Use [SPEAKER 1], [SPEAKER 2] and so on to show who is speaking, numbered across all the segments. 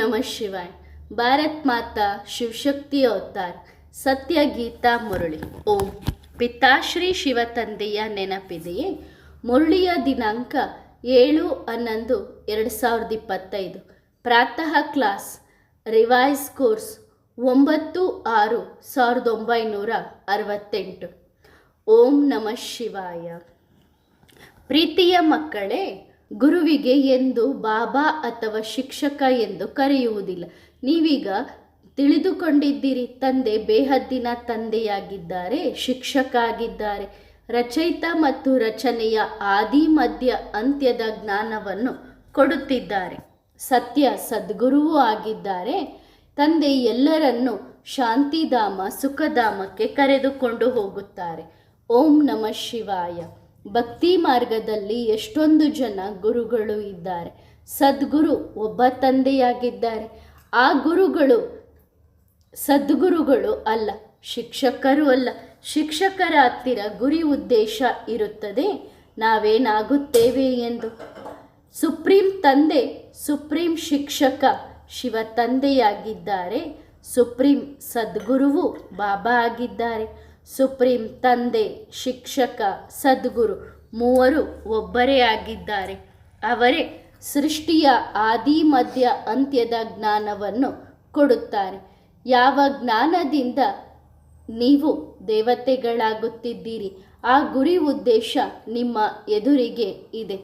[SPEAKER 1] ನಮಃ ಶಿವಾಯ್. ಭಾರತ್ ಮಾತಾ ಶಿವಶಕ್ತಿ ಅವತಾರ್. ಸತ್ಯ ಗೀತಾ ಮುರಳಿ. ಓಂ. ಪಿತಾಶ್ರೀ ಶಿವ ತಂದೆಯ ನೆನಪಿದೆಯೇ? ಮುರಳಿಯ ದಿನಾಂಕ ಏಳು ಹನ್ನೊಂದು ಎರಡು ಸಾವಿರದ ಇಪ್ಪತ್ತೈದು. ಪ್ರಾತಃ ಕ್ಲಾಸ್. Revise course. ಒಂಬತ್ತು ಆರು ಸಾವಿರದ ಒಂಬೈನೂರ ಅರವತ್ತೆಂಟು. ಓಂ ನಮಃ ಶಿವಾಯ. ಪ್ರೀತಿಯ ಮಕ್ಕಳೇ ಗುರುವಿಗೆ ಎಂದು ಬಾಬಾ ಅಥವಾ ಶಿಕ್ಷಕ ಎಂದು ಕರೆಯುವುದಿಲ್ಲ. ನೀವೀಗ ತಿಳಿದುಕೊಂಡಿದ್ದೀರಿ, ತಂದೆ ಬೇಹದ್ದಿನ ತಂದೆಯಾಗಿದ್ದಾರೆ ಶಿಕ್ಷಕ ಆಗಿದ್ದಾರೆ ರಚಯಿತ ಮತ್ತು ರಚನೆಯ ಆದಿ, ಮಧ್ಯ, ಅಂತ್ಯದ ಜ್ಞಾನವನ್ನು ಕೊಡುತ್ತಿದ್ದಾರೆ. ಸತ್ಯ ಸದ್ಗುರುವೂ ಆಗಿದ್ದಾರೆ. ತಂದೆ ಎಲ್ಲರನ್ನು ಶಾಂತಿಧಾಮ, ಸುಖಧಾಮಕ್ಕೆ ಕರೆದುಕೊಂಡು ಹೋಗುತ್ತಾರೆ. ಓಂ ನಮಃ ಶಿವಾಯ. ಭಕ್ತಿ ಮಾರ್ಗದಲ್ಲಿ ಎಷ್ಟೊಂದು ಜನ ಗುರುಗಳು ಇದ್ದಾರೆ. ಸದ್ಗುರು ಒಬ್ಬ ತಂದೆಯಾಗಿದ್ದಾರೆ. ಆ ಗುರುಗಳು ಸದ್ಗುರುಗಳು ಅಲ್ಲ, ಶಿಕ್ಷಕರು ಅಲ್ಲ. ಶಿಕ್ಷಕರ ಹತ್ತಿರ ಗುರಿ ಉದ್ದೇಶ ಇರುತ್ತದೆ. ನಾವೇನಾಗುತ್ತೇವೆ ಎಂದು? ಸುಪ್ರೀಂ ತಂದೆ, ಸುಪ್ರೀಂ ಶಿಕ್ಷಕ ಶಿವ ತಂದೆಯಾಗಿದ್ದಾರೆ. ಸುಪ್ರೀಂ ಸದ್ಗುರುವು ಬಾಬಾ ಆಗಿದ್ದಾರೆ. ಸುಪ್ರೀಂ ತಂದೆ, ಶಿಕ್ಷಕ, ಸದ್ಗುರು ಮೂವರು ಒಬ್ಬರೇ ಆಗಿದ್ದಾರೆ. ಅವರೇ ಸೃಷ್ಟಿಯ ಆದಿ, ಮಧ್ಯ, ಅಂತ್ಯದ ಜ್ಞಾನವನ್ನು ಕೊಡುತ್ತಾರೆ. ಯಾವ ಜ್ಞಾನದಿಂದ ನೀವು ದೇವತೆಗಳಾಗುತ್ತಿದ್ದೀರಿ? ಆ ಗುರಿ ಉದ್ದೇಶ ನಿಮ್ಮ ಎದುರಿಗೆ ಇದೆ.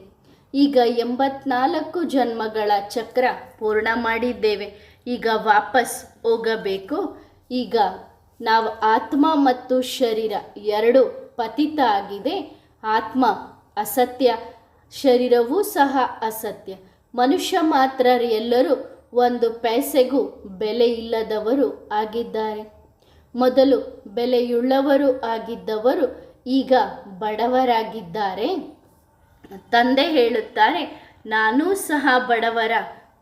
[SPEAKER 1] ಈಗ ಎಂಬತ್ನಾಲ್ಕು ಜನ್ಮಗಳ ಚಕ್ರ ಪೂರ್ಣ ಮಾಡಿದ್ದೇವೆ. ಈಗ ವಾಪಸ್ ಹೋಗಬೇಕು. ಈಗ ನಾವು ಆತ್ಮ ಮತ್ತು ಶರೀರ ಎರಡು ಪತಿತ ಆಗಿದೆ ಆತ್ಮ ಅಸತ್ಯ, ಶರೀರವೂ ಸಹ ಅಸತ್ಯ. ಮನುಷ್ಯ ಮಾತ್ರ ಎಲ್ಲರೂ ಒಂದು ಪೈಸೆಗೂ ಬೆಲೆ ಇಲ್ಲದವರು ಆಗಿದ್ದಾರೆ. ಮೊದಲು ಬೆಲೆಯುಳ್ಳವರು ಆಗಿದ್ದವರು ಈಗ ಬಡವರಾಗಿದ್ದಾರೆ. ತಂದೆ ಹೇಳುತ್ತಾರೆ, ನಾನೂ ಸಹ ಬಡವರ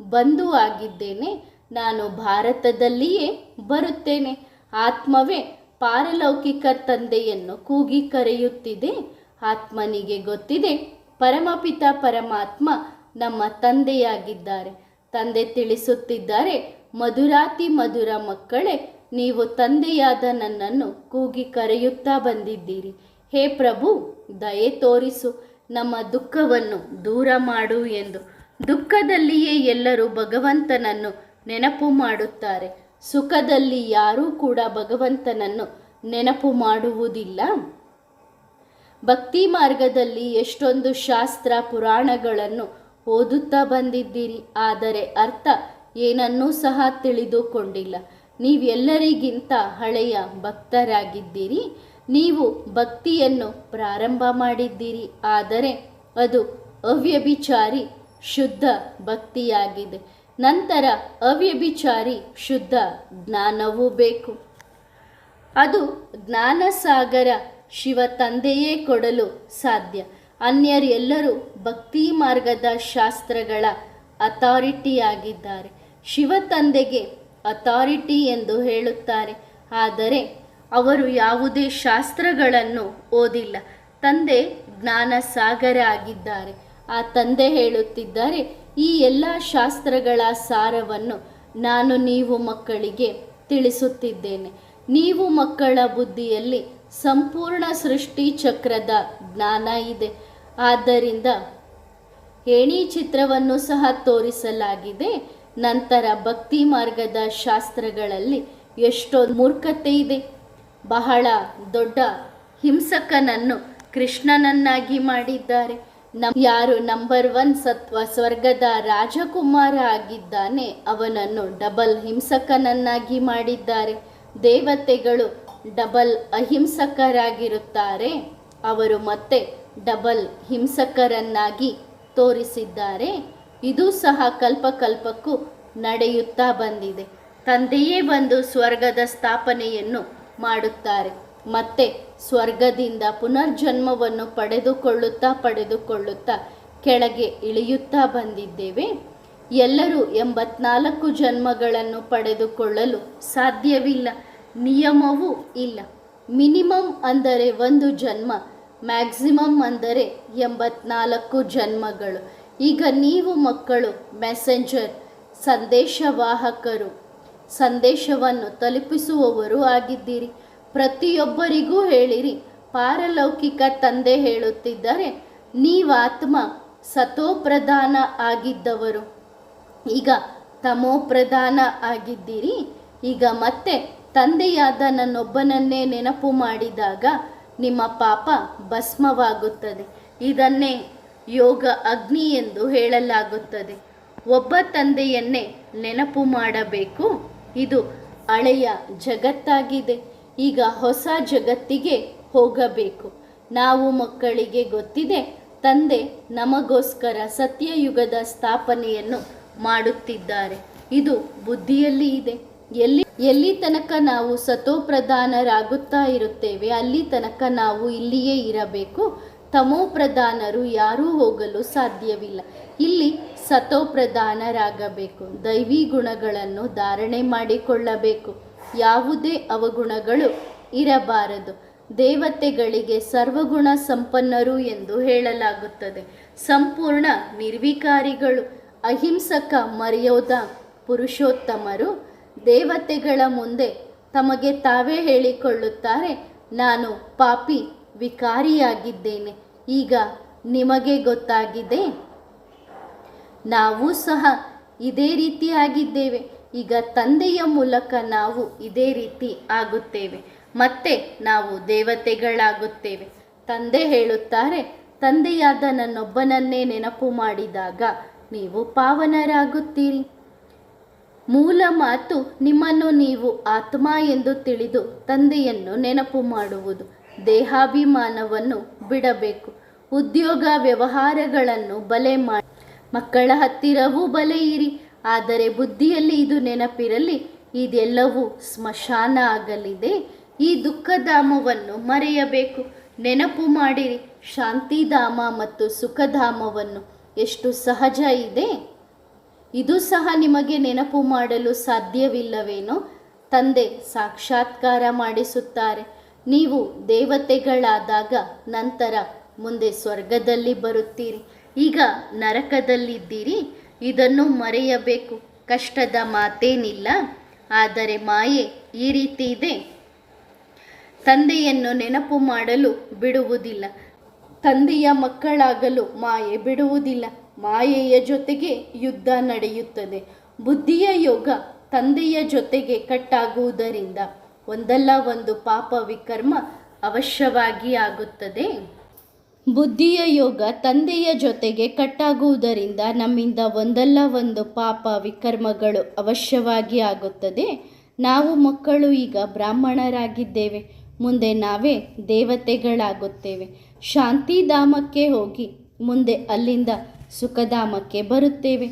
[SPEAKER 1] ಬಂಧು ಆಗಿದ್ದೇನೆ ನಾನು ಭಾರತದಲ್ಲಿಯೇ ಬರುತ್ತೇನೆ. ಆತ್ಮವೇ ಪಾರಲೌಕಿಕ ತಂದೆಯನ್ನು ಕೂಗಿ ಕರೆಯುತ್ತಿದೆ. ಆತ್ಮನಿಗೆ ಗೊತ್ತಿದೆ ಪರಮಪಿತ ಪರಮಾತ್ಮ ನಮ್ಮ ತಂದೆಯಾಗಿದ್ದಾರೆ. ತಂದೆ ತಿಳಿಸುತ್ತಿದ್ದಾರೆ, ಮಧುರಾತಿ ಮಧುರ ಮಕ್ಕಳೇ, ನೀವು ತಂದೆಯಾದ ನನ್ನನ್ನು ಕೂಗಿ ಕರೆಯುತ್ತಾ ಬಂದಿದ್ದೀರಿ. ಹೇ ಪ್ರಭು, ದಯೆ ತೋರಿಸು, ನಮ್ಮ ದುಃಖವನ್ನು ದೂರ ಮಾಡು ಎಂದು. ದುಃಖದಲ್ಲಿಯೇ ಎಲ್ಲರೂ ಭಗವಂತನನ್ನು ನೆನಪು ಮಾಡುತ್ತಾರೆ. ಸುಖದಲ್ಲಿ ಯಾರೂ ಕೂಡ ಭಗವಂತನನ್ನು ನೆನಪು ಮಾಡುವುದಿಲ್ಲ. ಭಕ್ತಿ ಮಾರ್ಗದಲ್ಲಿ ಎಷ್ಟೊಂದು ಶಾಸ್ತ್ರ ಪುರಾಣಗಳನ್ನು ಓದುತ್ತಾ ಬಂದಿದ್ದೀರಿ. ಆದರೆ ಅರ್ಥ ಏನನ್ನೂ ಸಹ ತಿಳಿದುಕೊಂಡಿಲ್ಲ. ನೀವೆಲ್ಲರಿಗಿಂತ ಹಳೆಯ ಭಕ್ತರಾಗಿದ್ದೀರಿ. ನೀವು ಭಕ್ತಿಯನ್ನು ಪ್ರಾರಂಭ ಮಾಡಿದ್ದೀರಿ. ಆದರೆ ಅದು ಅವ್ಯಭಿಚಾರಿ, ಶುದ್ಧ ಭಕ್ತಿಯಾಗಿದೆ. ನಂತರ ಅವ್ಯಭಿಚಾರಿ ಶುದ್ಧ ಜ್ಞಾನವೂ ಬೇಕು. ಅದು ಜ್ಞಾನಸಾಗರ ಶಿವ ತಂದೆಯೇ ಕೊಡಲು ಸಾಧ್ಯ. ಅನ್ಯರೆಲ್ಲರೂ ಭಕ್ತಿ ಮಾರ್ಗದ ಶಾಸ್ತ್ರಗಳ ಅಥಾರಿಟಿಯಾಗಿದ್ದಾರೆ. ಶಿವ ತಂದೆಗೆ ಅಥಾರಿಟಿ ಎಂದು ಹೇಳುತ್ತಾರೆ. ಆದರೆ ಅವರು ಯಾವುದೇ ಶಾಸ್ತ್ರಗಳನ್ನು ಓದಿಲ್ಲ. ತಂದೆ ಜ್ಞಾನ ಸಾಗರ ಆಗಿದ್ದಾರೆ. ಆ ತಂದೆ ಹೇಳುತ್ತಿದ್ದಾರೆ ಈ ಎಲ್ಲ ಶಾಸ್ತ್ರಗಳ ಸಾರವನ್ನು ನಾನು ನೀವು ಮಕ್ಕಳಿಗೆ ತಿಳಿಸುತ್ತಿದ್ದೇನೆ. ನೀವು ಮಕ್ಕಳ ಬುದ್ಧಿಯಲ್ಲಿ ಸಂಪೂರ್ಣ ಸೃಷ್ಟಿ ಚಕ್ರದ ಜ್ಞಾನ ಇದೆ. ಆದ್ದರಿಂದ ಏಣಿ ಚಿತ್ರವನ್ನು ಸಹ ತೋರಿಸಲಾಗಿದೆ. ನಂತರ ಭಕ್ತಿ ಮಾರ್ಗದ ಶಾಸ್ತ್ರಗಳಲ್ಲಿ ಎಷ್ಟೋ ಮೂರ್ಖತೆ ಇದೆ. ಬಹಳ ದೊಡ್ಡ ಹಿಂಸಕನನ್ನು ಕೃಷ್ಣನನ್ನಾಗಿ ಮಾಡಿದ್ದಾರೆ. ನಮ್ ಯಾರು ನಂಬರ್ ಒನ್ ಸತ್ವ ಸ್ವರ್ಗದ ರಾಜಕುಮಾರ ಆಗಿದ್ದಾನೆ. ಅವನನ್ನು ಡಬಲ್ ಹಿಂಸಕನನ್ನಾಗಿ ಮಾಡಿದ್ದಾರೆ. ದೇವತೆಗಳು ಡಬಲ್ ಅಹಿಂಸಕರಾಗಿರುತ್ತಾರೆ. ಅವರು ಮತ್ತೆ ಡಬಲ್ ಹಿಂಸಕರನ್ನಾಗಿ ತೋರಿಸಿದ್ದಾರೆ. ಇದು ಸಹ ಕಲ್ಪಕಲ್ಪಕ್ಕೂ ನಡೆಯುತ್ತಾ ಬಂದಿದೆ. ತಂದೆಯೇ ಬಂದು ಸ್ವರ್ಗದ ಸ್ಥಾಪನೆಯನ್ನು ಮಾಡುತ್ತಾರೆ. ಮತ್ತೆ ಸ್ವರ್ಗದಿಂದ ಪುನರ್ಜನ್ಮವನ್ನು ಪಡೆದುಕೊಳ್ಳುತ್ತಾ ಪಡೆದುಕೊಳ್ಳುತ್ತಾ ಕೆಳಗೆ ಇಳಿಯುತ್ತಾ ಬಂದಿದ್ದೇವೆ. ಎಲ್ಲರೂ ಎಂಬತ್ನಾಲ್ಕು ಜನ್ಮಗಳನ್ನು ಪಡೆದುಕೊಳ್ಳಲು ಸಾಧ್ಯವಿಲ್ಲ. ನಿಯಮವೂ ಇಲ್ಲ. ಮಿನಿಮಮ್ ಅಂದರೆ ಒಂದು ಜನ್ಮ, ಮ್ಯಾಕ್ಸಿಮಮ್ ಅಂದರೆ ಎಂಬತ್ನಾಲ್ಕು ಜನ್ಮಗಳು. ಈಗ ನೀವು ಮಕ್ಕಳು, ಮೆಸೆಂಜರ್, ಸಂದೇಶವಾಹಕರು, ಸಂದೇಶವನ್ನು ತಲುಪಿಸುವವರು ಆಗಿದ್ದೀರಿ. ಪ್ರತಿಯೊಬ್ಬರಿಗೂ ಹೇಳಿರಿ. ಪಾರಲೌಕಿಕ ತಂದೆ ಹೇಳುತ್ತಿದ್ದರೆ, ನೀವಾತ್ಮ ಸತೋಪ್ರಧಾನ ಆಗಿದ್ದವರು. ಈಗ ತಮೋಪ್ರಧಾನ ಆಗಿದ್ದೀರಿ. ಈಗ ಮತ್ತೆ ತಂದೆಯಾದ ನನ್ನೊಬ್ಬನನ್ನೇ ನೆನಪು ಮಾಡಿದಾಗ ನಿಮ್ಮ ಪಾಪ ಭಸ್ಮವಾಗುತ್ತದೆ. ಇದನ್ನೇ ಯೋಗ ಅಗ್ನಿ ಎಂದು ಹೇಳಲಾಗುತ್ತದೆ. ಒಬ್ಬ ತಂದೆಯನ್ನೇ ನೆನಪು ಮಾಡಬೇಕು. ಇದು ಹಳೆಯ ಜಗತ್ತಾಗಿದೆ. ಈಗ ಹೊಸ ಜಗತ್ತಿಗೆ ಹೋಗಬೇಕು. ನಾವು ಮಕ್ಕಳಿಗೆ ಗೊತ್ತಿದೆ, ತಂದೆ ನಮಗೋಸ್ಕರ ಸತ್ಯಯುಗದ ಸ್ಥಾಪನೆಯನ್ನು ಮಾಡುತ್ತಿದ್ದಾರೆ. ಇದು ಬುದ್ಧಿಯಲ್ಲಿ ಇದೆ. ಎಲ್ಲಿ ಎಲ್ಲಿ ತನಕ ನಾವು ಸತೋಪ್ರಧಾನರಾಗುತ್ತಾ ಇರುತ್ತೇವೆ, ಅಲ್ಲಿ ತನಕ ನಾವು ಇಲ್ಲಿಯೇ ಇರಬೇಕು. ತಮೋಪ್ರಧಾನರು ಯಾರೂ ಹೋಗಲು ಸಾಧ್ಯವಿಲ್ಲ. ಇಲ್ಲಿ ಸತೋಪ್ರಧಾನರಾಗಬೇಕು ದೈವಿ ಗುಣಗಳನ್ನು ಧಾರಣೆ ಮಾಡಿಕೊಳ್ಳಬೇಕು. ಯಾವುದೇ ಅವಗುಣಗಳು ಇರಬಾರದು. ದೇವತೆಗಳಿಗೆ ಸರ್ವಗುಣ ಸಂಪನ್ನರು ಎಂದು ಹೇಳಲಾಗುತ್ತದೆ. ಸಂಪೂರ್ಣ ನಿರ್ವಿಕಾರಿಗಳು, ಅಹಿಂಸಕ ಮರ್ಯೋದ ಪುರುಷೋತ್ತಮರು, ದೇವತೆಗಳ ಮುಂದೆ ತಮಗೆ ತಾವೇ ಹೇಳಿಕೊಳ್ಳುತ್ತಾರೆ, ನಾನು ಪಾಪಿ ವಿಕಾರಿಯಾಗಿದ್ದೇನೆ. ಈಗ ನಿಮಗೆ ಗೊತ್ತಾಗಿದೆ. ನಾವು ಸಹ ಇದೇ ರೀತಿಯಾಗಿದ್ದೇವೆ. ಈಗ ತಂದೆಯ ಮೂಲಕ ನಾವು ಇದೇ ರೀತಿ ಆಗುತ್ತೇವೆ. ಮತ್ತೆ ನಾವು ದೇವತೆಗಳಾಗುತ್ತೇವೆ. ತಂದೆ ಹೇಳುತ್ತಾರೆ ತಂದೆಯಾದ ನನ್ನೊಬ್ಬನನ್ನೇ ನೆನಪು ಮಾಡಿದಾಗ ನೀವು ಪಾವನರಾಗುತ್ತೀರಿ. ಮೂಲ ಮಾತು ನಿಮ್ಮನ್ನು ನೀವು ಆತ್ಮ ಎಂದು ತಿಳಿದು ತಂದೆಯನ್ನು ನೆನಪು ಮಾಡುವುದು. ದೇಹಾಭಿಮಾನವನ್ನು ಬಿಡಬೇಕು. ಉದ್ಯೋಗ ವ್ಯವಹಾರಗಳನ್ನು ಬಲೆ ಮಾಡಿ. ಮಕ್ಕಳ ಹತ್ತಿರವೂ ಬಲೆ ಆದರೆ ಬುದ್ಧಿಯಲ್ಲಿ ಇದು ನೆನಪಿರಲಿ, ಇದೆಲ್ಲವೂ ಸ್ಮಶಾನ ಆಗಲಿದೆ. ಈ ದುಃಖಧಾಮವನ್ನು ಮರೆಯಬೇಕು. ನೆನಪು ಮಾಡಿರಿ, ಶಾಂತಿಧಾಮ ಮತ್ತು ಸುಖಧಾಮವನ್ನು ಎಷ್ಟು ಸಹಜ ಇದೆ. ಇದು ಸಹ ನಿಮಗೆ ನೆನಪು ಮಾಡಲು ಸಾಧ್ಯವಿಲ್ಲವೇನೋ? ತಂದೆ ಸಾಕ್ಷಾತ್ಕಾರ ಮಾಡಿಸುತ್ತಾರೆ. ನೀವು ದೇವತೆಗಳಾದಾಗ ನಂತರ ಮುಂದೆ ಸ್ವರ್ಗದಲ್ಲಿ ಬರುತ್ತೀರಿ. ಈಗ ನರಕದಲ್ಲಿದ್ದೀರಿ. ಇದನ್ನು ಮರೆಯಬೇಕು. ಕಷ್ಟದ ಮಾತೇನಿಲ್ಲ, ಆದರೆ ಮಾಯೆ ಈ ರೀತಿ ಇದೆ. ತಂದೆಯನ್ನು ನೆನಪು ಮಾಡಲು ಬಿಡುವುದಿಲ್ಲ. ತಂದೆಯ ಮಕ್ಕಳಾಗಲು ಮಾಯೆ ಬಿಡುವುದಿಲ್ಲ. ಮಾಯೆಯ ಜೊತೆಗೆ ಯುದ್ಧ ನಡೆಯುತ್ತದೆ. ಬುದ್ಧಿಯ ಯೋಗ ತಂದೆಯ ಜೊತೆಗೆ ಕಟ್ಟಾಗುವುದರಿಂದ ಒಂದಲ್ಲ ಒಂದು ಪಾಪ ವಿಕರ್ಮ ಅವಶ್ಯವಾಗಿ ಆಗುತ್ತದೆ. ಬುದ್ಧಿಯ ಯೋಗ ತಂದೆಯ ಜೊತೆಗೆ ಕಟ್ಟಾಗುವುದರಿಂದ ನಮ್ಮಿಂದ ಒಂದಲ್ಲ ಒಂದು ಪಾಪ ವಿಕರ್ಮಗಳು ಅವಶ್ಯವಾಗಿ ಆಗುತ್ತದೆ. ನಾವು ಮಕ್ಕಳು ಈಗ ಬ್ರಾಹ್ಮಣರಾಗಿದ್ದೇವೆ. ಮುಂದೆ ನಾವೇ ದೇವತೆಗಳಾಗುತ್ತೇವೆ. ಶಾಂತಿಧಾಮಕ್ಕೆ ಹೋಗಿ ಮುಂದೆ ಅಲ್ಲಿಂದ ಸುಖಧಾಮಕ್ಕೆ ಬರುತ್ತೇವೆ.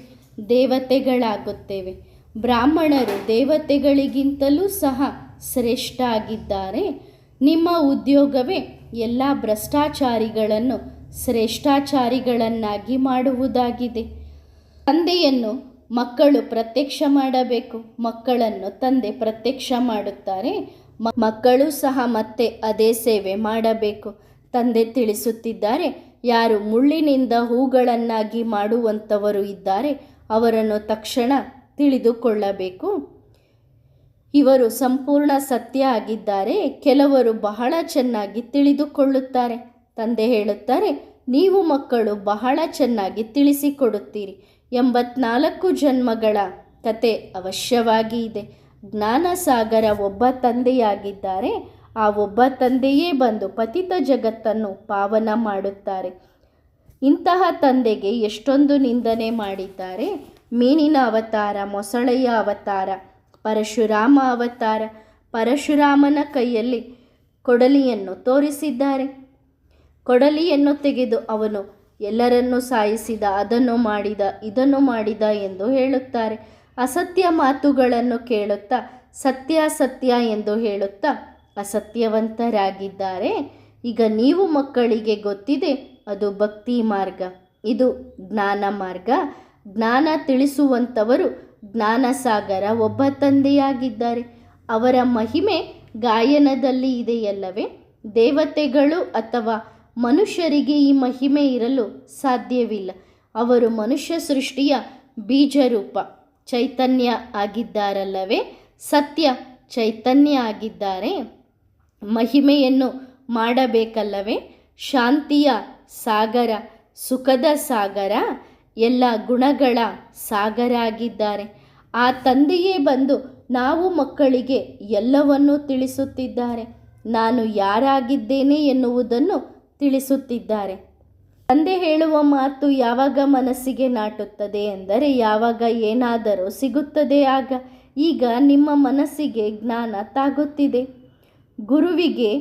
[SPEAKER 1] ದೇವತೆಗಳಾಗುತ್ತೇವೆ. ಬ್ರಾಹ್ಮಣರು ದೇವತೆಗಳಿಗಿಂತಲೂ ಸಹ ಶ್ರೇಷ್ಠ ಆಗಿದ್ದಾರೆ. ನಿಮ್ಮ ಉದ್ಯೋಗವೇ ಎಲ್ಲ ಭ್ರಷ್ಟಾಚಾರಿಗಳನ್ನು ಶ್ರೇಷ್ಠಾಚಾರಿಗಳನ್ನಾಗಿ ಮಾಡುವುದಾಗಿದೆ. ತಂದೆಯನ್ನು ಮಕ್ಕಳು ಪ್ರತ್ಯಕ್ಷ ಮಾಡಬೇಕು. ಮಕ್ಕಳನ್ನು ತಂದೆ ಪ್ರತ್ಯಕ್ಷ ಮಾಡುತ್ತಾರೆ. ಮಕ್ಕಳು ಸಹ ಮತ್ತೆ ಅದೇ ಸೇವೆ ಮಾಡಬೇಕು. ತಂದೆ ತಿಳಿಸುತ್ತಿದ್ದಾರೆ, ಯಾರು ಮುಳ್ಳಿನಿಂದ ಹೂಗಳನ್ನಾಗಿ ಮಾಡುವಂಥವರು ಇದ್ದಾರೆ, ಅವರನ್ನು ತಕ್ಷಣ ತಿಳಿದುಕೊಳ್ಳಬೇಕು. ಇವರು ಸಂಪೂರ್ಣ ಸತ್ಯ ಆಗಿದ್ದಾರೆ. ಕೆಲವರು ಬಹಳ ಚೆನ್ನಾಗಿ ತಿಳಿದುಕೊಳ್ಳುತ್ತಾರೆ. ತಂದೆ ಹೇಳುತ್ತಾರೆ, ನೀವು ಮಕ್ಕಳು ಬಹಳ ಚೆನ್ನಾಗಿ ತಿಳಿಸಿಕೊಡುತ್ತೀರಿ. ಎಂಬತ್ನಾಲ್ಕು ಜನ್ಮಗಳ ಕತೆ ಅವಶ್ಯವಾಗಿ ಇದೆ. ಜ್ಞಾನಸಾಗರ ಒಬ್ಬ ತಂದೆಯಾಗಿದ್ದಾರೆ. ಆ ಒಬ್ಬ ತಂದೆಯೇ ಬಂದು ಪತಿತ ಜಗತ್ತನ್ನು ಪಾವನ ಮಾಡುತ್ತಾರೆ. ಇಂತಹ ತಂದೆಗೆ ಎಷ್ಟೊಂದು ನಿಂದನೆ ಮಾಡಿದ್ದಾರೆ. ಮೀನಿನ ಅವತಾರ, ಮೊಸಳೆಯ ಅವತಾರ ಪರಶುರಾಮ ಅವತಾರ ಪರಶುರಾಮನ ಕೈಯಲ್ಲಿ ಕೊಡಲಿಯನ್ನು ತೋರಿಸಿದ್ದಾರೆ. ಕೊಡಲಿಯನ್ನು ತೆಗೆದು ಅವನು ಎಲ್ಲರನ್ನೂ ಸಾಯಿಸಿದ, ಅದನ್ನು ಮಾಡಿದ, ಇದನ್ನು ಮಾಡಿದ ಎಂದು ಹೇಳುತ್ತಾರೆ. ಅಸತ್ಯ ಮಾತುಗಳನ್ನು ಕೇಳುತ್ತಾ, ಸತ್ಯ ಸತ್ಯ ಎಂದು ಹೇಳುತ್ತಾ ಅಸತ್ಯವಂತರಾಗಿದ್ದಾರೆ. ಈಗ ನೀವು ಮಕ್ಕಳಿಗೆ ಗೊತ್ತಿದೆ, ಅದು ಭಕ್ತಿ ಮಾರ್ಗ, ಇದು ಜ್ಞಾನ ಮಾರ್ಗ. ಜ್ಞಾನ ತಿಳಿಸುವಂಥವರು ಜ್ಞಾನಸಾಗರ ಒಬ್ಬ ತಂದೆಯಾಗಿದ್ದಾರೆ. ಅವರ ಮಹಿಮೆ ಗಾಯನದಲ್ಲಿ ಇದೆಯಲ್ಲವೇ? ದೇವತೆಗಳು ಅಥವಾ ಮನುಷ್ಯರಿಗೆ ಈ ಮಹಿಮೆ ಇರಲು ಸಾಧ್ಯವಿಲ್ಲ. ಅವರು ಮನುಷ್ಯ ಸೃಷ್ಟಿಯ ಬೀಜರೂಪ, ಚೈತನ್ಯ ಆಗಿದ್ದಾರಲ್ಲವೇ? ಸತ್ಯ ಚೈತನ್ಯ ಆಗಿದ್ದಾರೆ. ಮಹಿಮೆಯನ್ನು ಮಾಡಬೇಕಲ್ಲವೇ? ಶಾಂತಿಯ ಸಾಗರ, ಸುಖದ ಸಾಗರ ಎಲ್ಲ ಗುಣಗಳ ಸಾಗರ ಆಗಿದ್ದಾರೆ ಆ ತಂದೆಯೇ ಬಂದು ನಾವು ಮಕ್ಕಳಿಗೆ ಎಲ್ಲವನ್ನೂ ತಿಳಿಸುತ್ತಿದ್ದಾರೆ. ನಾನು ಯಾರಾಗಿದ್ದೇನೆ ಎನ್ನುವುದನ್ನು ತಿಳಿಸುತ್ತಿದ್ದಾರೆ. ತಂದೆ ಹೇಳುವ ಮಾತು ಯಾವಾಗ ಮನಸ್ಸಿಗೆ ನಾಟುತ್ತದೆ ಎಂದರೆ ಯಾವಾಗ ಏನಾದರೂ ಸಿಗುತ್ತದೆ ಆಗ ಈಗ ನಿಮ್ಮ ಮನಸ್ಸಿಗೆ ಜ್ಞಾನ ತಾಗುತ್ತಿದೆ. ಗುರುವಿಗೆ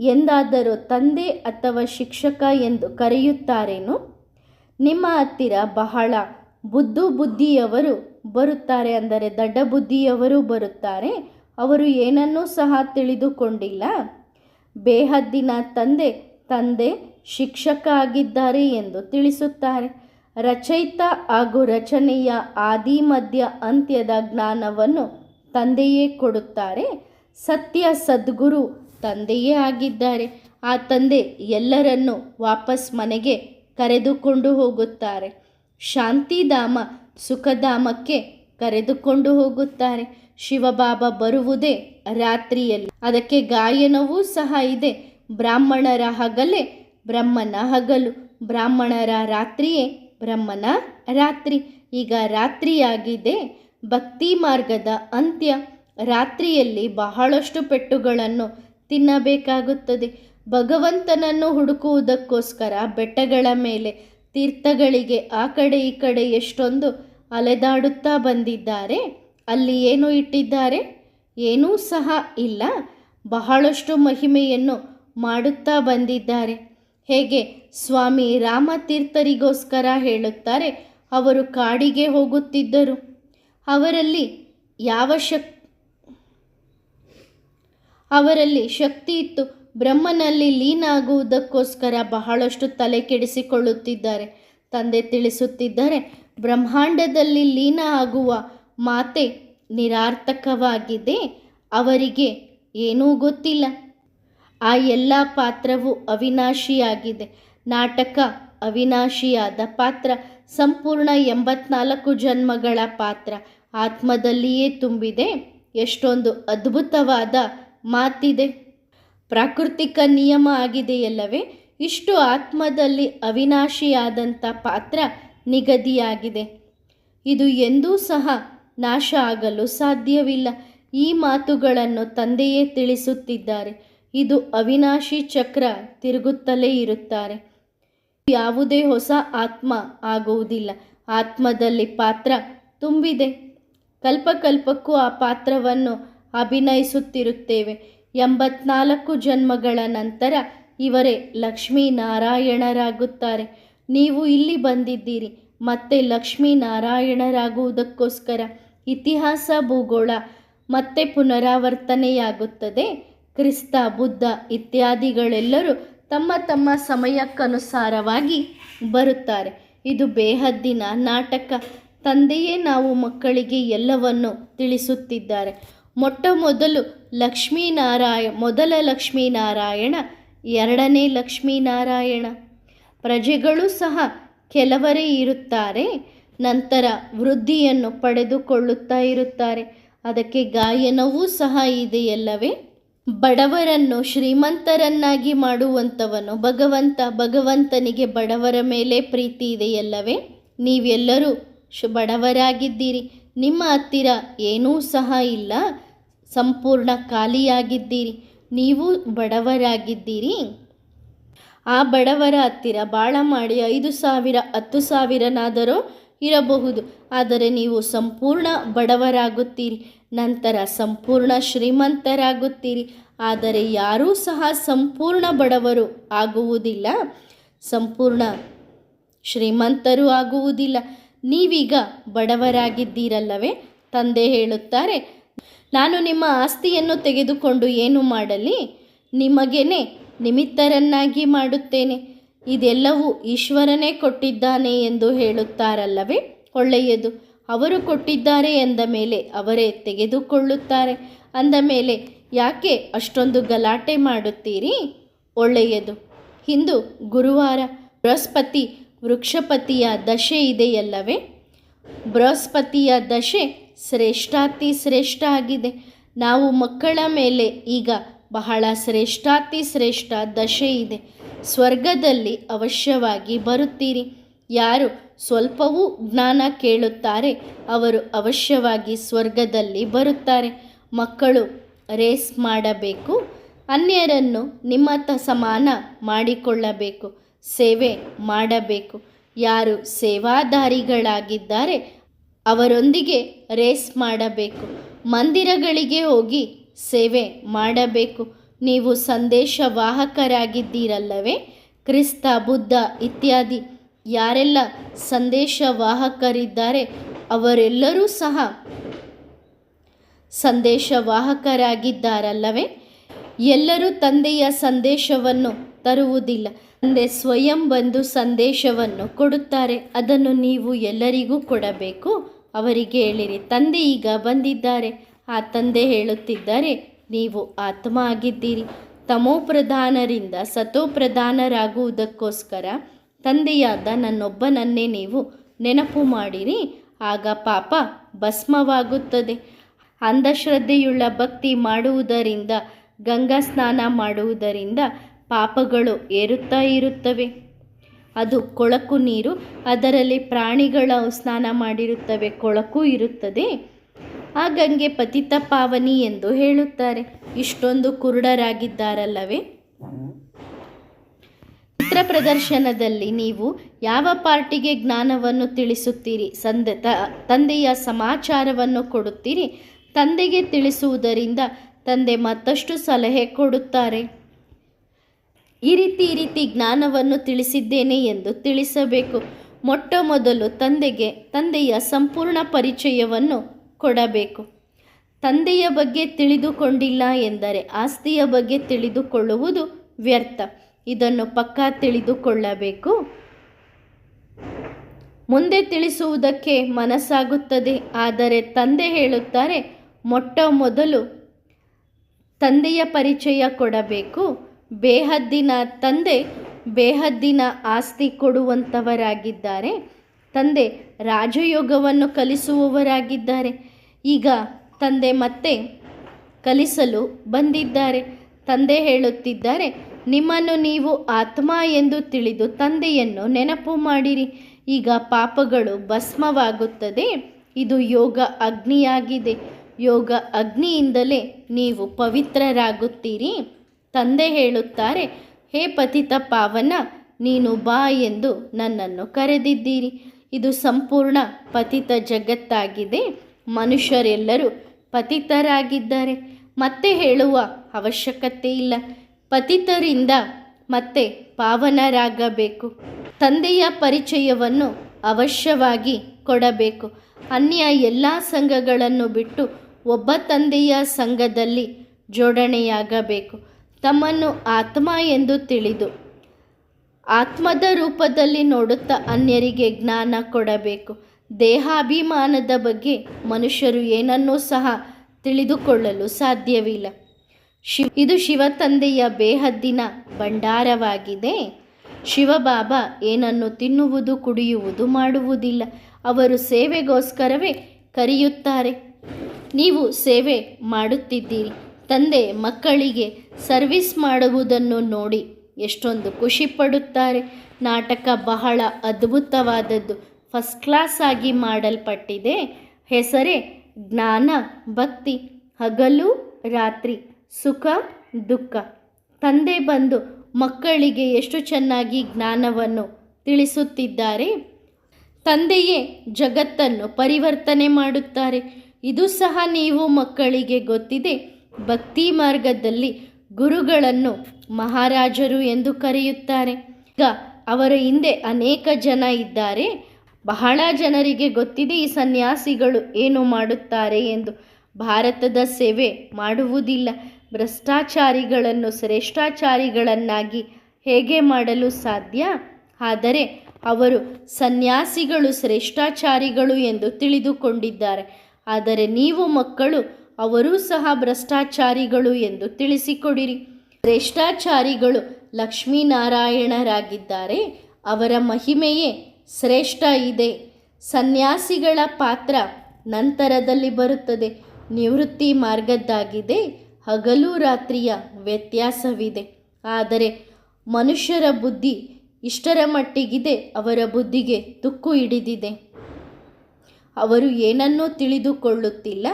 [SPEAKER 1] ಎಂದಾದರೂ ತಂದೆ ಅಥವಾ ಶಿಕ್ಷಕ ಎಂದು ಕರೆಯುತ್ತಾರೇನು? ನಿಮ್ಮ ಹತ್ತಿರ ಬಹಳ ಬುದ್ಧು ಬುದ್ಧಿಯವರು ಬರುತ್ತಾರೆ ಅಂದರೆ ದಡ್ಡ ಬುದ್ಧಿಯವರು ಬರುತ್ತಾರೆ. ಅವರು ಏನನ್ನೂ ಸಹ ತಿಳಿದುಕೊಂಡಿಲ್ಲ. ಬೇಹದ್ದಿನ ತಂದೆ ತಂದೆ ಶಿಕ್ಷಕ ಆಗಿದ್ದಾರೆ ಎಂದು ತಿಳಿಸುತ್ತಾರೆ. ರಚಯಿತ ಹಾಗೂ ರಚನೆಯ ಆದಿ ಮಧ್ಯ ಅಂತ್ಯದ ಜ್ಞಾನವನ್ನು ತಂದೆಯೇ ಕೊಡುತ್ತಾರೆ. ಸತ್ಯ ಸದ್ಗುರು ತಂದೆಯೇ ಆಗಿದ್ದಾರೆ. ಆ ತಂದೆ ಎಲ್ಲರನ್ನು ವಾಪಸ್ ಮನೆಗೆ ಕರೆದುಕೊಂಡು ಹೋಗುತ್ತಾರೆ. ಶಾಂತಿಧಾಮ ಸುಖಧಾಮಕ್ಕೆ ಕರೆದುಕೊಂಡು ಹೋಗುತ್ತಾರೆ. ಶಿವಬಾಬಾ ಬರುವುದೇ ರಾತ್ರಿಯಲ್ಲಿ. ಅದಕ್ಕೆ ಗಾಯನವೂ ಸಹ ಇದೆ. ಬ್ರಾಹ್ಮಣರ ಹಗಲೇ ಬ್ರಹ್ಮನ ಹಗಲು. ಬ್ರಾಹ್ಮಣರ ರಾತ್ರಿಯೇ ಬ್ರಹ್ಮನ ರಾತ್ರಿ. ಈಗ ರಾತ್ರಿಯಾಗಿದೆ. ಭಕ್ತಿ ಮಾರ್ಗದ ಅಂತ್ಯ. ರಾತ್ರಿಯಲ್ಲಿ ಬಹಳಷ್ಟು ಪೆಟ್ಟುಗಳನ್ನು ತಿನ್ನಬೇಕಾಗುತ್ತದೆ. ಭಗವಂತನನ್ನು ಹುಡುಕುವುದಕ್ಕೋಸ್ಕರ ಬೆಟ್ಟಗಳ ಮೇಲೆ ತೀರ್ಥಗಳಿಗೆ ಆ ಕಡೆ ಈ ಕಡೆ ಎಷ್ಟೊಂದು ಅಲೆದಾಡುತ್ತಾ ಬಂದಿದ್ದಾರೆ, ಅಲ್ಲಿ ಏನು ಇಟ್ಟಿದ್ದಾರೆ? ಏನೂ ಸಹ ಇಲ್ಲ. ಬಹಳಷ್ಟು ಮಹಿಮೆಯನ್ನು ಮಾಡುತ್ತಾ ಬಂದಿದ್ದಾರೆ. ಹೇಗೆ ಸ್ವಾಮಿ ರಾಮತೀರ್ಥರಿಗೋಸ್ಕರ ಹೇಳುತ್ತಾರೆ, ಅವರು ಕಾಡಿಗೆ ಹೋಗುತ್ತಿದ್ದರು. ಅವರಲ್ಲಿ ಯಾವ ಶಕ್, ಅವರಲ್ಲಿ ಶಕ್ತಿ ಇತ್ತು. ಬ್ರಹ್ಮನಲ್ಲಿ ಲೀನ ಆಗುವುದಕ್ಕೋಸ್ಕರ ಬಹಳಷ್ಟು ತಲೆ ಕೆಡಿಸಿಕೊಳ್ಳುತ್ತಿದ್ದಾರೆ ತಂದೆ ತಿಳಿಸುತ್ತಿದ್ದಾರೆ, ಬ್ರಹ್ಮಾಂಡದಲ್ಲಿ ಲೀನ ಆಗುವ ಮಾತೆ ನಿರಾರ್ಥಕವಾಗಿದೆ. ಅವರಿಗೆ ಏನೂ ಗೊತ್ತಿಲ್ಲ. ಆ ಎಲ್ಲ ಪಾತ್ರವು ಅವಿನಾಶಿಯಾಗಿದೆ. ನಾಟಕ ಅವಿನಾಶಿಯಾದ ಪಾತ್ರ, ಸಂಪೂರ್ಣ ಎಂಬತ್ನಾಲ್ಕು ಜನ್ಮಗಳ ಪಾತ್ರ. ಆತ್ಮದಲ್ಲಿಯೇ ತುಂಬಿದೆ. ಎಷ್ಟೊಂದು ಅದ್ಭುತವಾದ ಮಾತಿದೆ. ಪ್ರಾಕೃತಿಕ ನಿಯಮ ಆಗಿದೆಯಲ್ಲವೇ? ಇಷ್ಟು ಆತ್ಮದಲ್ಲಿ ಅವಿನಾಶಿಯಾದಂಥ ಪಾತ್ರ ನಿಗದಿಯಾಗಿದೆ. ಇದು ಎಂದೂ ಸಹ ನಾಶ ಆಗಲು ಸಾಧ್ಯವಿಲ್ಲ. ಈ ಮಾತುಗಳನ್ನು ತಂದೆಯೇ ತಿಳಿಸುತ್ತಿದ್ದಾರೆ. ಇದು ಅವಿನಾಶಿ ಚಕ್ರ ತಿರುಗುತ್ತಲೇ ಇರುತ್ತಾರೆ. ಯಾವುದೇ ಹೊಸ ಆತ್ಮ ಆಗುವುದಿಲ್ಲ. ಆತ್ಮದಲ್ಲಿ ಪಾತ್ರ ತುಂಬಿದೆ. ಕಲ್ಪಕಲ್ಪಕ್ಕೂ ಆ ಪಾತ್ರವನ್ನು ಅಭಿನಯಿಸುತ್ತಿರುತ್ತೇವೆ. ಎಂಬತ್ನಾಲ್ಕು ಜನ್ಮಗಳ ನಂತರ ಇವರೇ ಲಕ್ಷ್ಮೀನಾರಾಯಣರಾಗುತ್ತಾರೆ. ನೀವು ಇಲ್ಲಿ ಬಂದಿದ್ದೀರಿ, ಮತ್ತೆ ಲಕ್ಷ್ಮೀನಾರಾಯಣರಾಗುವುದಕ್ಕೋಸ್ಕರ ಇತಿಹಾಸ, ಭೂಗೋಳ, ಮತ್ತೆ ಪುನರಾವರ್ತನೆಯಾಗುತ್ತದೆ. ಕ್ರಿಸ್ತ, ಬುದ್ಧ ಇತ್ಯಾದಿಗಳೆಲ್ಲರೂ ತಮ್ಮ ತಮ್ಮ ಸಮಯಕ್ಕನುಸಾರವಾಗಿ ಬರುತ್ತಾರೆ. ಇದು ಬೇಹದ್ದಿನ ನಾಟಕ. ತಂದೆಯೇ ನಾವು ಮಕ್ಕಳಿಗೆ ಎಲ್ಲವನ್ನು ತಿಳಿಸುತ್ತಿದ್ದಾರೆ. ಮೊಟ್ಟ ಮೊದಲು ಲಕ್ಷ್ಮೀನಾರಾಯ ಮೊದಲ ಲಕ್ಷ್ಮೀನಾರಾಯಣ, ಎರಡನೇ ಲಕ್ಷ್ಮೀನಾರಾಯಣ. ಪ್ರಜೆಗಳು ಸಹ ಕೆಲವರೇ ಇರುತ್ತಾರೆ, ನಂತರ ವೃದ್ಧಿಯನ್ನು ಪಡೆದುಕೊಳ್ಳುತ್ತಾ ಇರುತ್ತಾರೆ. ಅದಕ್ಕೆ ಗಾಯನವೂ ಸಹ ಇದೆಯಲ್ಲವೇ? ಬಡವರನ್ನು ಶ್ರೀಮಂತರನ್ನಾಗಿ ಮಾಡುವಂಥವನು ಭಗವಂತ, ಭಗವಂತನಿಗೆ ಬಡವರ ಮೇಲೆ ಪ್ರೀತಿ ಇದೆಯಲ್ಲವೇ? ನೀವೆಲ್ಲರೂ ಶು, ಬಡವರಾಗಿದ್ದೀರಿ. ನಿಮ್ಮ ಹತ್ತಿರ ಏನೂ ಸಹ ಇಲ್ಲ. ಸಂಪೂರ್ಣ ಖಾಲಿಯಾಗಿದ್ದೀರಿ. ನೀವು ಬಡವರಾಗಿದ್ದೀರಿ. ಆ ಬಡವರ ಹತ್ತಿರ ಬಾಳ ಮಾಡಿ ಐದು ಸಾವಿರ, ಹತ್ತು ಸಾವಿರನಾದರೂ ಇರಬಹುದು. ಆದರೆ ನೀವು ಸಂಪೂರ್ಣ ಬಡವರಾಗುತ್ತೀರಿ. ನಂತರ ಸಂಪೂರ್ಣ ಶ್ರೀಮಂತರಾಗುತ್ತೀರಿ. ಆದರೆ ಯಾರೂ ಸಹ ಸಂಪೂರ್ಣ ಬಡವರು ಆಗುವುದಿಲ್ಲ. ಸಂಪೂರ್ಣ ಶ್ರೀಮಂತರು ಆಗುವುದಿಲ್ಲ. ನೀವೀಗ ಬಡವರಾಗಿದ್ದೀರಲ್ಲವೇ? ತಂದೆ ಹೇಳುತ್ತಾರೆ, ನಾನು ನಿಮ್ಮ ಆಸ್ತಿಯನ್ನು ತೆಗೆದುಕೊಂಡು ಏನು ಮಾಡಲಿ? ನಿಮಗೇನೆ ನಿಮಿತ್ತರನ್ನಾಗಿ ಮಾಡುತ್ತೇನೆ. ಇದೆಲ್ಲವೂ ಈಶ್ವರನೇ ಕೊಟ್ಟಿದ್ದಾನೆ ಎಂದು ಹೇಳುತ್ತಾರಲ್ಲವೇ? ಒಳ್ಳೆಯದು. ಅವರು ಕೊಟ್ಟಿದ್ದಾರೆ ಎಂದ ಮೇಲೆ ಅವರೇ ತೆಗೆದುಕೊಳ್ಳುತ್ತಾರೆ. ಅಂದ ಮೇಲೆ, ಯಾಕೆ ಅಷ್ಟೊಂದು ಗಲಾಟೆ ಮಾಡುತ್ತೀರಿ? ಒಳ್ಳೆಯದು. ಇಂದು ಗುರುವಾರ ಬೃಹಸ್ಪತಿ ವೃಕ್ಷಪತಿಯ ದಶೆ ಇದೆಯಲ್ಲವೇ? ಬೃಹಸ್ಪತಿಯ ದಶೆ ಶ್ರೇಷ್ಠಾತಿ ಶ್ರೇಷ್ಠ ಆಗಿದೆ. ನಾವು ಮಕ್ಕಳ ಮೇಲೆ ಈಗ ಬಹಳ ಶ್ರೇಷ್ಠಾತಿ ಶ್ರೇಷ್ಠ ದಶೆ ಇದೆ. ಸ್ವರ್ಗದಲ್ಲಿ ಅವಶ್ಯವಾಗಿ ಬರುತ್ತೀರಿ. ಯಾರು ಸ್ವಲ್ಪವೂ ಜ್ಞಾನ ಕೇಳುತ್ತಾರೆ, ಅವರು ಅವಶ್ಯವಾಗಿ ಸ್ವರ್ಗದಲ್ಲಿ ಬರುತ್ತಾರೆ. ಮಕ್ಕಳು ರೇಸ್ ಮಾಡಬೇಕು, ಅನ್ಯರನ್ನು ನಿಮ್ಮತ್ತ ಸಮಾನ ಮಾಡಿಕೊಳ್ಳಬೇಕು. ಸೇವೆ ಮಾಡಬೇಕು. ಯಾರು ಸೇವಾದಾರಿಗಳಾಗಿದ್ದಾರೆ, ಅವರೊಂದಿಗೆ ರೇಸ್ ಮಾಡಬೇಕು. ಮಂದಿರಗಳಿಗೆ ಹೋಗಿ ಸೇವೆ ಮಾಡಬೇಕು. ನೀವು ಸಂದೇಶವಾಹಕರಾಗಿದ್ದೀರಲ್ಲವೇ ಕ್ರಿಸ್ತ, ಬುದ್ಧ ಇತ್ಯಾದಿ ಯಾರೆಲ್ಲ ಸಂದೇಶವಾಹಕರಿದ್ದಾರೆ ಅವರೆಲ್ಲರೂ ಸಹ ಸಂದೇಶವಾಹಕರಾಗಿದ್ದಾರಲ್ಲವೇ ಎಲ್ಲರೂ ತಂದೆಯ ಸಂದೇಶವನ್ನು ತರುವುದಿಲ್ಲ. ತಂದೆ ಸ್ವಯಂ ಬಂದು ಸಂದೇಶವನ್ನು ಕೊಡುತ್ತಾರೆ. ಅದನ್ನು ನೀವು ಎಲ್ಲರಿಗೂ ಕೊಡಬೇಕು. ಅವರಿಗೆ ಹೇಳಿರಿ, ತಂದೆ ಈಗ ಬಂದಿದ್ದಾರೆ. ಆ ತಂದೆ ಹೇಳುತ್ತಿದ್ದಾರೆ, ನೀವು ಆತ್ಮ ಆಗಿದ್ದೀರಿ ತಮೋ ಪ್ರಧಾನರಿಂದ ಸತೋ ಪ್ರಧಾನರಾಗುವುದಕ್ಕೋಸ್ಕರ ತಂದೆಯಾದ ನನ್ನೊಬ್ಬನನ್ನೇ ನೀವು ನೆನಪು ಮಾಡಿರಿ. ಆಗ ಪಾಪ ಭಸ್ಮವಾಗುತ್ತದೆ. ಅಂಧಶ್ರದ್ಧೆಯುಳ್ಳ ಭಕ್ತಿ ಮಾಡುವುದರಿಂದ, ಗಂಗಾ ಸ್ನಾನ ಮಾಡುವುದರಿಂದ ಪಾಪಗಳು ಏರುತ್ತಾ ಇರುತ್ತವೆ. ಅದು ಕೊಳಕು ನೀರು, ಅದರಲ್ಲಿ ಪ್ರಾಣಿಗಳ ಸ್ನಾನ ಮಾಡಿರುತ್ತವೆ, ಕೊಳಕು ಇರುತ್ತದೆ. ಆ ಗಂಗೆ ಪತಿತ ಪಾವನಿ ಎಂದು ಹೇಳುತ್ತಾರೆ. ಇಷ್ಟೊಂದು ಕುರುಡರಾಗಿದ್ದಾರಲ್ಲವೇ? ಚಿತ್ರ ಪ್ರದರ್ಶನದಲ್ಲಿ ನೀವು ಯಾವ ಪಾರ್ಟಿಗೆ ಜ್ಞಾನವನ್ನು ತಿಳಿಸುತ್ತೀರಿ? ಸಂದೆ ತಂದೆಯ ಸಮಾಚಾರವನ್ನು ಕೊಡುತ್ತೀರಿ? ತಂದೆಗೆ ತಿಳಿಸುವುದರಿಂದ ತಂದೆ ಮತ್ತಷ್ಟು ಸಲಹೆ ಕೊಡುತ್ತಾರೆ. ಈ ರೀತಿ ಈ ರೀತಿ ಜ್ಞಾನವನ್ನು ತಿಳಿಸಿದ್ದೇನೆ ಎಂದು ತಿಳಿಸಬೇಕು. ಮೊಟ್ಟ ಮೊದಲು ತಂದೆಗೆ, ತಂದೆಯ ಸಂಪೂರ್ಣ ಪರಿಚಯವನ್ನು ಕೊಡಬೇಕು. ತಂದೆಯ ಬಗ್ಗೆ ತಿಳಿದುಕೊಂಡಿಲ್ಲ ಎಂದರೆ ಆಸ್ತಿಯ ಬಗ್ಗೆ ತಿಳಿದುಕೊಳ್ಳುವುದು ವ್ಯರ್ಥ. ಇದನ್ನು ಪಕ್ಕಾ ತಿಳಿದುಕೊಳ್ಳಬೇಕು. ಮುಂದೆ ತಿಳಿಸುವುದಕ್ಕೆ ಮನಸ್ಸಾಗುತ್ತದೆ. ಆದರೆ ತಂದೆ ಹೇಳುತ್ತಾರೆ ಮೊಟ್ಟ ಮೊದಲು ತಂದೆಯ ಪರಿಚಯ ಕೊಡಬೇಕು. ಬೇಹದ್ದಿನ ತಂದೆ ಬೇಹದ್ದಿನ ಆಸ್ತಿ ಕೊಡುವಂಥವರಾಗಿದ್ದಾರೆ ತಂದೆ ರಾಜಯೋಗವನ್ನು ಕಲಿಸುವವರಾಗಿದ್ದಾರೆ. ಈಗ ತಂದೆ ಮತ್ತೆ ಕಲಿಸಲು ಬಂದಿದ್ದಾರೆ. ತಂದೆ ಹೇಳುತ್ತಿದ್ದಾರೆ, ನಿಮ್ಮನ್ನು ನೀವು ಆತ್ಮ ಎಂದು ತಿಳಿದು ತಂದೆಯನ್ನು ನೆನಪು ಮಾಡಿರಿ. ಈಗ ಪಾಪಗಳು ಭಸ್ಮವಾಗುತ್ತದೆ. ಇದು ಯೋಗ ಅಗ್ನಿಯಾಗಿದೆ. ಯೋಗ ಅಗ್ನಿಯಿಂದಲೇ ನೀವು ಪವಿತ್ರರಾಗುತ್ತೀರಿ. ತಂದೆ ಹೇಳುತ್ತಾರೆ, ಹೇ ಪತಿತ ಪಾವನ, ನೀನು ಬಾ ಎಂದು ನನ್ನನ್ನು ಕರೆದಿದ್ದೀರಿ. ಇದು ಸಂಪೂರ್ಣ ಪತಿತ ಜಗತ್ತಾಗಿದೆ. ಮನುಷ್ಯರೆಲ್ಲರೂ ಪತಿತರಾಗಿದ್ದಾರೆ. ಮತ್ತೆ ಹೇಳುವ ಅವಶ್ಯಕತೆ ಇಲ್ಲ. ಪತಿತರಿಂದ ಮತ್ತೆ ಪಾವನರಾಗಬೇಕು. ತಂದೆಯ ಪರಿಚಯವನ್ನು ಅವಶ್ಯವಾಗಿ ಕೊಡಬೇಕು. ಅನ್ಯ ಎಲ್ಲ ಸಂಘಗಳನ್ನು ಬಿಟ್ಟು ಒಬ್ಬ ತಂದೆಯ ಸಂಘದಲ್ಲಿ ಜೋಡಣೆಯಾಗಬೇಕು. ತಮ್ಮನ್ನು ಆತ್ಮ ಎಂದು ತಿಳಿದು ಆತ್ಮದ ರೂಪದಲ್ಲಿ ನೋಡುತ್ತಾ ಅನ್ಯರಿಗೆ ಜ್ಞಾನ ಕೊಡಬೇಕು. ದೇಹಾಭಿಮಾನದ ಬಗ್ಗೆ ಮನುಷ್ಯರು ಏನನ್ನೂ ಸಹ ತಿಳಿದುಕೊಳ್ಳಲು ಸಾಧ್ಯವಿಲ್ಲ. ಶಿವ, ಇದು ಶಿವ ತಂದೆಯ ಬೇಹದ್ದಿನ ಭಂಡಾರವಾಗಿದೆ. ಶಿವಬಾಬಾ ಏನನ್ನು ತಿನ್ನುವುದು, ಕುಡಿಯುವುದು, ಮಾಡುವುದಿಲ್ಲ. ಅವರು ಸೇವೆಗೋಸ್ಕರವೇ ಕರೆಯುತ್ತಾರೆ. ನೀವು ಸೇವೆ ಮಾಡುತ್ತಿದ್ದೀರಿ. ತಂದೆ ಮಕ್ಕಳಿಗೆ ಸರ್ವಿಸ್ ಮಾಡುವುದನ್ನು ನೋಡಿ ಎಷ್ಟೊಂದು ಖುಷಿ ಪಡುತ್ತಾರೆ. ನಾಟಕ ಬಹಳ ಅದ್ಭುತವಾದದ್ದು. ಫಸ್ಟ್ ಕ್ಲಾಸ್ ಆಗಿ ಮಾಡಲ್ಪಟ್ಟಿದೆ. ಹೆಸರೇ ಜ್ಞಾನ, ಭಕ್ತಿ, ಹಗಲು, ರಾತ್ರಿ, ಸುಖ, ದುಃಖ. ತಂದೆ ಬಂದು ಮಕ್ಕಳಿಗೆ ಎಷ್ಟು ಚೆನ್ನಾಗಿ ಜ್ಞಾನವನ್ನು ತಿಳಿಸುತ್ತಿದ್ದಾರೆ. ತಂದೆಯೇ ಜಗತ್ತನ್ನು ಪರಿವರ್ತನೆ ಮಾಡುತ್ತಾರೆ. ಇದು ಸಹ ನೀವು ಮಕ್ಕಳಿಗೆ ಗೊತ್ತಿದೆ. ಭಕ್ತಿ ಮಾರ್ಗದಲ್ಲಿ ಗುರುಗಳನ್ನು ಮಹಾರಾಜರು ಎಂದು ಕರೆಯುತ್ತಾರೆ. ಈಗ ಅವರ ಹಿಂದೆ ಅನೇಕ ಜನ ಇದ್ದಾರೆ. ಬಹಳ ಜನರಿಗೆ ಗೊತ್ತಿದೆ ಈ ಸನ್ಯಾಸಿಗಳು ಏನು ಮಾಡುತ್ತಾರೆ ಎಂದು. ಭಾರತದ ಸೇವೆ ಮಾಡುವುದಿಲ್ಲ. ಭ್ರಷ್ಟಾಚಾರಿಗಳನ್ನು, ಶ್ರೇಷ್ಠಾಚಾರಿಗಳನ್ನಾಗಿ ಹೇಗೆ ಮಾಡಲು ಸಾಧ್ಯ? ಆದರೆ ಅವರು ಸನ್ಯಾಸಿಗಳು, ಶ್ರೇಷ್ಠಾಚಾರಿಗಳು ಎಂದು ತಿಳಿದುಕೊಂಡಿದ್ದಾರೆ. ಆದರೆ ನೀವು ಮಕ್ಕಳು ಅವರೂ ಸಹ ಭ್ರಷ್ಟಾಚಾರಿಗಳು ಎಂದು ತಿಳಿಸಿಕೊಡಿರಿ. ಶ್ರೇಷ್ಠಾಚಾರಿಗಳು ಲಕ್ಷ್ಮೀನಾರಾಯಣರಾಗಿದ್ದಾರೆ. ಅವರ ಮಹಿಮೆಯೇ ಶ್ರೇಷ್ಠ ಇದೆ. ಸನ್ಯಾಸಿಗಳ ಪಾತ್ರ ನಂತರದಲ್ಲಿ ಬರುತ್ತದೆ. ನಿವೃತ್ತಿ ಮಾರ್ಗದ್ದಾಗಿದೆ. ಹಗಲು ರಾತ್ರಿಯ ವ್ಯತ್ಯಾಸವಿದೆ. ಆದರೆ ಮನುಷ್ಯರ ಬುದ್ಧಿ ಇಷ್ಟರ ಮಟ್ಟಿಗಿದೆ. ಅವರ ಬುದ್ಧಿಗೆ ತುಕ್ಕು ಹಿಡಿದಿದೆ. ಅವರು ಏನನ್ನೂ ತಿಳಿದುಕೊಳ್ಳುತ್ತಿಲ್ಲ.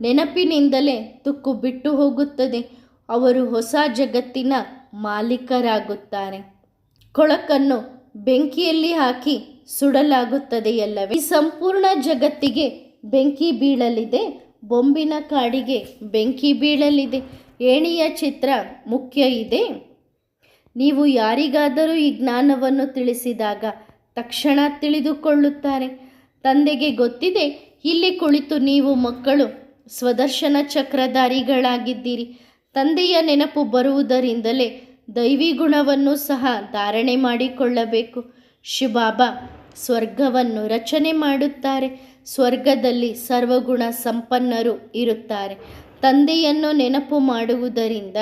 [SPEAKER 1] ನೆನಪಿನಿಂದಲೇ ತುಕ್ಕು ಬಿಟ್ಟು ಹೋಗುತ್ತದೆ. ಅವರು ಹೊಸ ಜಗತ್ತಿನ ಮಾಲೀಕರಾಗುತ್ತಾರೆ. ಕೊಳಕನ್ನು ಬೆಂಕಿಯಲ್ಲಿ ಹಾಕಿ ಸುಡಲಾಗುತ್ತದೆಯಲ್ಲವೇ? ಈ ಸಂಪೂರ್ಣ ಜಗತ್ತಿಗೆ ಬೆಂಕಿ ಬೀಳಲಿದೆ, ಬೊಂಬಿನ ಕಾಡಿಗೆ ಬೆಂಕಿ ಬೀಳಲಿದೆ. ಏಣಿಯ ಚಿತ್ರ ಮುಖ್ಯ ಇದೆ. ನೀವು ಯಾರಿಗಾದರೂ ಈ ಜ್ಞಾನವನ್ನು ತಿಳಿಸಿದಾಗ ತಕ್ಷಣ ತಿಳಿದುಕೊಳ್ಳುತ್ತಾರೆ. ತಂದೆಗೆ ಗೊತ್ತಿದೆ, ಇಲ್ಲಿ ಕುಳಿತು ನೀವು ಮಕ್ಕಳು ಸ್ವದರ್ಶನ ಚಕ್ರಧಾರಿಗಳಾಗಿದ್ದೀರಿ. ತಂದೆಯ ನೆನಪು ಬರುವುದರಿಂದಲೇ ದೈವಿ ಗುಣವನ್ನು ಸಹ ಧಾರಣೆ ಮಾಡಿಕೊಳ್ಳಬೇಕು. ಶಿವಬಾಬಾ ಸ್ವರ್ಗವನ್ನು ರಚನೆ ಮಾಡುತ್ತಾರೆ. ಸ್ವರ್ಗದಲ್ಲಿ ಸರ್ವಗುಣ ಸಂಪನ್ನರು ಇರುತ್ತಾರೆ. ತಂದೆಯನ್ನು ನೆನಪು ಮಾಡುವುದರಿಂದ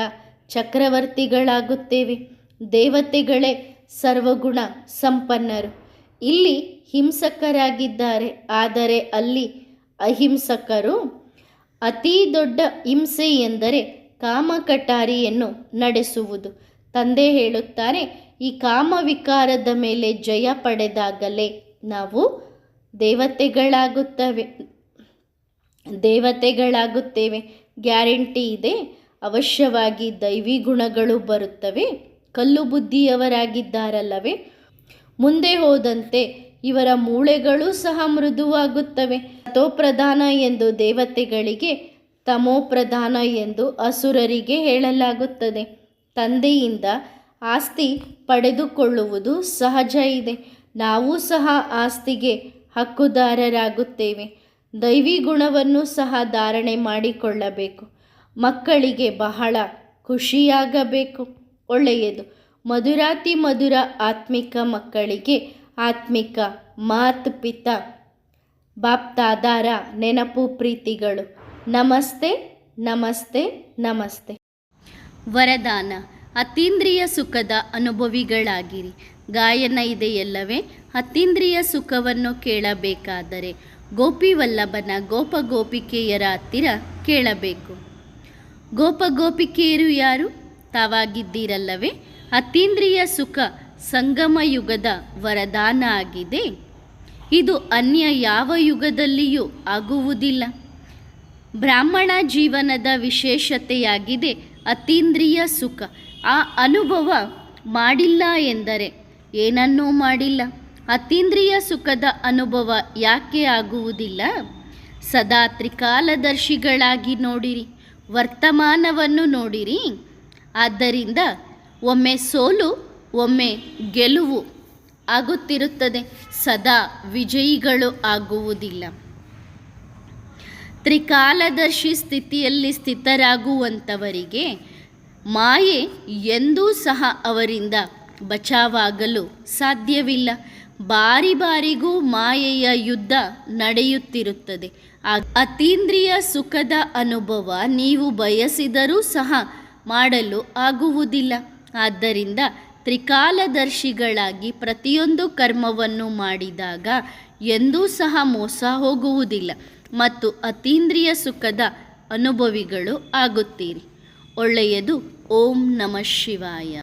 [SPEAKER 1] ಚಕ್ರವರ್ತಿಗಳಾಗುತ್ತೇವೆ. ದೇವತೆಗಳೇ ಸರ್ವಗುಣ ಸಂಪನ್ನರು. ಇಲ್ಲಿ ಹಿಂಸಕರಾಗಿದ್ದಾರೆ. ಆದರೆ ಅಲ್ಲಿ ಅಹಿಂಸಕರು ಅತೀ ದೊಡ್ಡ ಹಿಂಸೆ ಎಂದರೆ ಕಾಮಕಟಾರಿಯನ್ನು ನಡೆಸುವುದು. ತಂದೆ ಹೇಳುತ್ತಾರೆ, ಈ ಕಾಮವಿಕಾರದ ಮೇಲೆ ಜಯ ಪಡೆದಾಗಲೇ ನಾವು ದೇವತೆಗಳಾಗುತ್ತವೆ. ದೇವತೆಗಳಾಗುತ್ತೇವೆ. ಗ್ಯಾರಂಟಿ ಇದೆ. ಅವಶ್ಯವಾಗಿ ದೈವಿ ಗುಣಗಳು ಬರುತ್ತವೆ. ಕಲ್ಲು ಬುದ್ಧಿಯವರಾಗಿದ್ದಾರಲ್ಲವೇ? ಮುಂದೆ ಹೋದಂತೆ ಇವರ ಮೂಳೆಗಳು ಸಹ ಮೃದುವಾಗುತ್ತವೆ. ತಥೋಪ್ರಧಾನ ಎಂದು ದೇವತೆಗಳಿಗೆ ತಮೋಪ್ರಧಾನ ಎಂದು ಅಸುರರಿಗೆ ಹೇಳಲಾಗುತ್ತದೆ. ತಂದೆಯಿಂದ ಆಸ್ತಿ ಪಡೆದುಕೊಳ್ಳುವುದು ಸಹಜ ಇದೆ. ನಾವು ಸಹ ಆಸ್ತಿಗೆ ಹಕ್ಕುದಾರರಾಗುತ್ತೇವೆ. ದೈವಿ ಗುಣವನ್ನು ಸಹ ಧಾರಣೆ ಮಾಡಿಕೊಳ್ಳಬೇಕು. ಮಕ್ಕಳಿಗೆ ಬಹಳ ಖುಷಿಯಾಗಬೇಕು. ಒಳ್ಳೆಯದು. ಮಧುರಾತಿ ಮಧುರ ಆತ್ಮಿಕ ಮಕ್ಕಳಿಗೆ ಆತ್ಮಿಕ ಮಾತ್ ಪಿತ ಬಾಪ್ತಾದಾರ ನೆನಪು ಪ್ರೀತಿಗಳು. ನಮಸ್ತೆ ನಮಸ್ತೆ ನಮಸ್ತೆ. ವರದಾನ, ಅತೀಂದ್ರಿಯ ಸುಖದ ಅನುಭವಿಗಳಾಗಿರಿ. ಗಾಯನ ಇದೆಯಲ್ಲವೇ? ಅತೀಂದ್ರಿಯ ಸುಖವನ್ನು ಕೇಳಬೇಕಾದರೆ ಗೋಪಿವಲ್ಲಭನ ಗೋಪ ಗೋಪಿಕೆಯರ ಹತ್ತಿರ ಕೇಳಬೇಕು. ಗೋಪ ಗೋಪಿಕೆಯರು ಯಾರು? ತಾವಾಗಿದ್ದೀರಲ್ಲವೇ? ಅತೀಂದ್ರಿಯ ಸುಖ ಸಂಗಮ ಯುಗದ ವರದಾನ ಆಗಿದೆ ಇದು ಅನ್ಯ ಯಾವ ಯುಗದಲ್ಲಿಯೂ ಆಗುವುದಿಲ್ಲ. ಬ್ರಾಹ್ಮಣ ಜೀವನದ ವಿಶೇಷತೆಯಾಗಿದೆ ಅತೀಂದ್ರಿಯ ಸುಖ. ಆ ಅನುಭವ ಮಾಡಿಲ್ಲ ಎಂದರೆ ಏನನ್ನೂ ಮಾಡಿಲ್ಲ. ಅತೀಂದ್ರಿಯ ಸುಖದ ಅನುಭವ ಯಾಕೆ ಆಗುವುದಿಲ್ಲ? ಸದಾ ತ್ರಿಕಾಲದರ್ಶಿಗಳಾಗಿ ನೋಡಿರಿ, ವರ್ತಮಾನವನ್ನು ನೋಡಿರಿ. ಆದ್ದರಿಂದ ಒಮ್ಮೆ ಸೋಲು ಒಮ್ಮೆ ಗೆಲುವು ಆಗುತ್ತಿರುತ್ತದೆ, ಸದಾ ವಿಜಯಿಗಳು ಆಗುವುದಿಲ್ಲ. ತ್ರಿಕಾಲದರ್ಶಿ ಸ್ಥಿತಿಯಲ್ಲಿ ಸ್ಥಿತರಾಗುವಂಥವರಿಗೆ ಮಾಯೆ ಎಂದೂ ಸಹ ಅವರಿಂದ ಬಚಾವಾಗಲು ಸಾಧ್ಯವಿಲ್ಲ. ಬಾರಿ ಬಾರಿಗೂ ಮಾಯೆಯ ಯುದ್ಧ ನಡೆಯುತ್ತಿರುತ್ತದೆ. ಅತೀಂದ್ರಿಯ ಸುಖದ ಅನುಭವ ನೀವು ಬಯಸಿದರೂ ಸಹ ಮಾಡಲು ಆಗುವುದಿಲ್ಲ. ಆದ್ದರಿಂದ ತ್ರಿಕಾಲದರ್ಶಿಗಳಾಗಿ ಪ್ರತಿಯೊಂದು ಕರ್ಮವನ್ನು ಮಾಡಿದಾಗ ಎಂದೂ ಸಹ ಮೋಸ ಹೋಗುವುದಿಲ್ಲ ಮತ್ತು ಅತೀಂದ್ರಿಯ ಸುಖದ ಅನುಭವಿಗಳು ಆಗುತ್ತೀರಿ. ಒಳ್ಳೆಯದು. ಓಂ ನಮಃ ಶಿವಾಯ.